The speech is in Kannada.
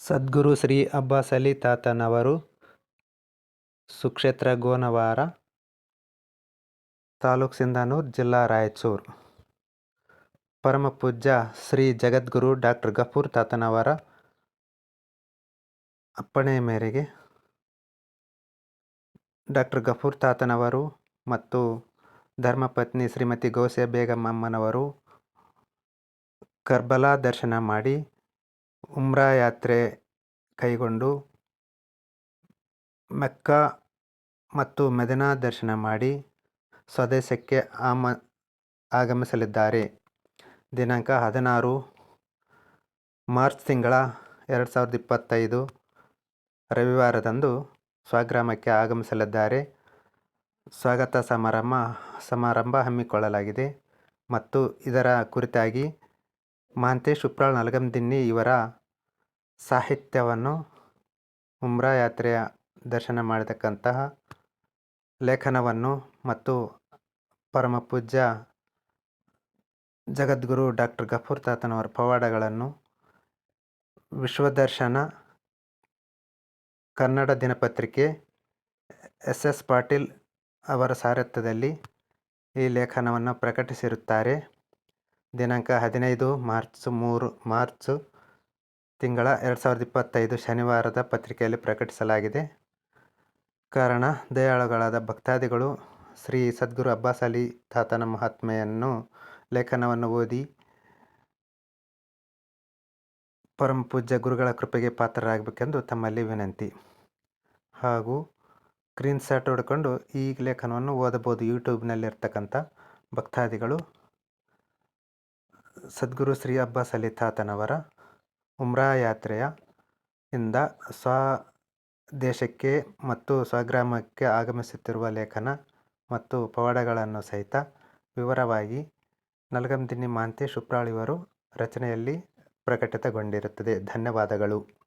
ಸದ್ಗುರು ಶ್ರೀ ಅಬ್ಬಾಸ್ ಅಲಿ ತಾತನವರು ಸುಕ್ಷೇತ್ರ ಗೋನವಾರ, ತಾಲೂಕ್ ಸಿಂಧನೂರು, ಜಿಲ್ಲಾ ರಾಯಚೂರು. ಪರಮಪೂಜ್ಯ ಶ್ರೀ ಜಗದ್ಗುರು ಡಾಕ್ಟರ್ ಗಫೂರ್ ತಾತನವರ ಅಪ್ಪಣೆಯ ಮೇರೆಗೆ ಡಾಕ್ಟರ್ ಗಫೂರ್ ತಾತನವರು ಮತ್ತು ಧರ್ಮಪತ್ನಿ ಶ್ರೀಮತಿ ಗೌಸೆ ಬೇಗಮ್ಮಮ್ಮನವರು ಕರ್ಬಲಾ ದರ್ಶನ ಮಾಡಿ ಉಮ್ರಾ ಯಾತ್ರೆ ಕೈಗೊಂಡು ಮೆಕ್ಕಾ ಮತ್ತು ಮೆದಿನಾ ದರ್ಶನ ಮಾಡಿ ಸ್ವದೇಶಕ್ಕೆ ಆಮ, ಆಗಮಿಸಲಿದ್ದಾರೆ. ದಿನಾಂಕ ಹದಿನಾರು ಮಾರ್ಚ್ ತಿಂಗಳ ಎರಡು ಸಾವಿರದ ಇಪ್ಪತ್ತೈದು ರವಿವಾರದಂದು ಸ್ವಗ್ರಾಮಕ್ಕೆ ಆಗಮಿಸಲಿದ್ದಾರೆ. ಸ್ವಾಗತ ಸಮಾರಂಭ ಸಮಾರಂಭ ಹಮ್ಮಿಕೊಳ್ಳಲಾಗಿದೆ ಮತ್ತು ಇದರ ಕುರಿತಾಗಿ ಮಹಾಂತೇಶ್ ಉಪ್ರಾಳ್ ನಲಗಂದಿನ್ನಿ ಇವರ ಸಾಹಿತ್ಯವನ್ನು ಉಮ್ರಾ ಯಾತ್ರೆಯ ದರ್ಶನ ಮಾಡತಕ್ಕಂತಹ ಲೇಖನವನ್ನು ಮತ್ತು ಪರಮಪೂಜ್ಯ ಜಗದ್ಗುರು ಡಾಕ್ಟರ್ ಗಫೂರ್ ತಾತನವರ ಪವಾಡಗಳನ್ನು ವಿಶ್ವದರ್ಶನ ಕನ್ನಡ ದಿನಪತ್ರಿಕೆ ಎಸ್ ಎಸ್ ಪಾಟೀಲ್ ಅವರ ಸಾರಥ್ಯದಲ್ಲಿ ಈ ಲೇಖನವನ್ನು ಪ್ರಕಟಿಸಿರುತ್ತಾರೆ. ದಿನಾಂಕ ಹದಿನೈದು ಮಾರ್ಚ್ ಮೂರು, ಮಾರ್ಚ್ ತಿಂಗಳ ಎರಡು ಸಾವಿರದ ಇಪ್ಪತ್ತೈದು ಶನಿವಾರದ ಪತ್ರಿಕೆಯಲ್ಲಿ ಪ್ರಕಟಿಸಲಾಗಿದೆ. ಕಾರಣ, ದಯಾಳುಗಳಾದ ಭಕ್ತಾದಿಗಳು ಶ್ರೀ ಸದ್ಗುರು ಅಬ್ಬಾಸ್ ಅಲಿ ತಾತನ ಮಹಾತ್ಮೆಯನ್ನು ಲೇಖನವನ್ನು ಓದಿ ಪರಮ ಪೂಜ್ಯ ಗುರುಗಳ ಕೃಪೆಗೆ ಪಾತ್ರರಾಗಬೇಕೆಂದು ತಮ್ಮಲ್ಲಿ ವಿನಂತಿ. ಹಾಗೂ ಸ್ಕ್ರೀನ್ ಶಾಟ್ ಹೊಡ್ಕೊಂಡು ಈ ಲೇಖನವನ್ನು ಓದಬೋದು ಯೂಟ್ಯೂಬ್ನಲ್ಲಿರ್ತಕ್ಕಂಥ ಭಕ್ತಾದಿಗಳು ಸದ್ಗುರು ಶ್ರೀ ಅಬ್ಬಾಸ್ ಸಲಿತಾತನವರ ಉಮ್ರಾ ಯಾತ್ರೆಯ ಇಂದ ಸ್ವ ದೇಶಕ್ಕೆ ಮತ್ತು ಸ್ವಗ್ರಾಮಕ್ಕೆ ಆಗಮಿಸುತ್ತಿರುವ ಲೇಖನ ಮತ್ತು ಪವಾಡಗಳನ್ನು ಸಹಿತ ವಿವರವಾಗಿ ನಲಗಂದಿನ್ನಿ ಮಾಂತೆ ಶುಪ್ರಾಳಿವರು ರಚನೆಯಲ್ಲಿ ಪ್ರಕಟಿತಗೊಂಡಿರುತ್ತದೆ. ಧನ್ಯವಾದಗಳು.